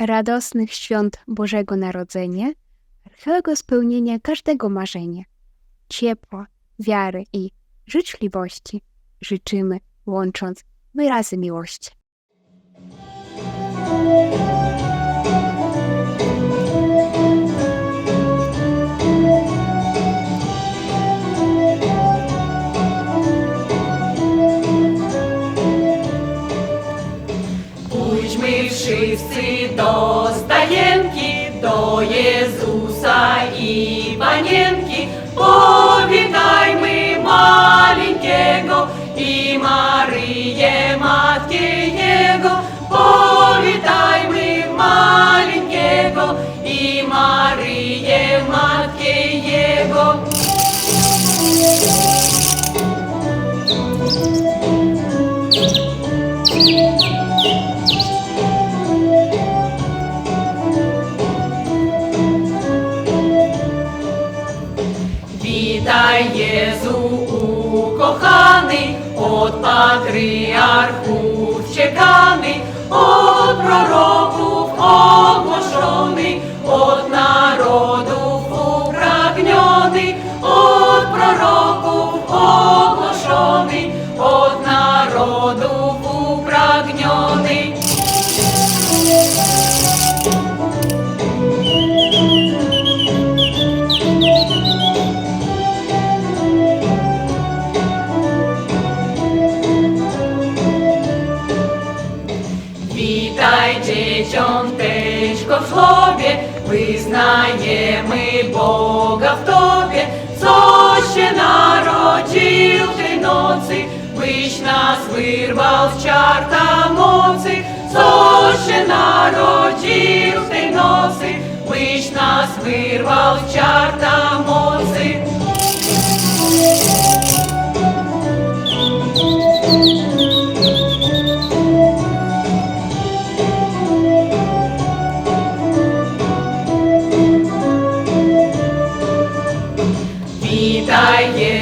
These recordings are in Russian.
radosnych świąt Bożego Narodzenia, archowego spełnienia każdego marzenia, ciepła, wiary i życzliwości życzymy, łącząc wyrazy miłości. Pójdźmy wszyscy do stajenki, do Jezusa i Panienki. Powitajmy maleńkiego i Maryję, Matkę Jego. Powitajmy maleńkiego i Maryję, Matkę Jego. Witaj Jezu ukochany, od patriarchów czekany, od proroków ogłoszony, od narodów upragniony, od proroków Dzieciąteczko w słowie, wyznajemy Boga w Tobie, co się narodził tej nocy, byś nas wyrwał z czarta mocy, co się narodził tej nocy, byś nas wyrwał z czarta mocy.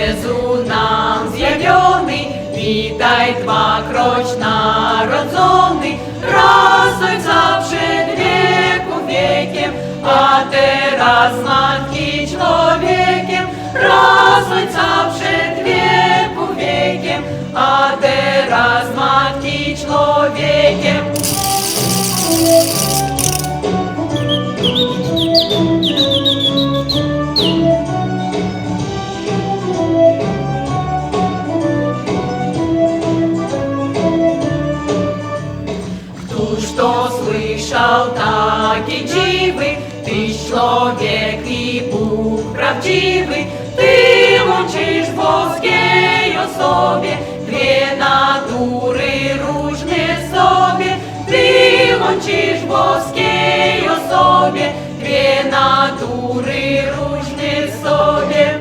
Єзу нам з'явлений, вітай два кроч народзоний, Красавця вже веку векем, а ти раз матки чоловіком, Красавця вже веку векем, а ти раз матки чоловіком. Thank you. живы, ты человек и Бог правдивый, ты мучишь в боской особе, две натуры ружные собе, ты мучишь в боской особе, две натуры ружные собе.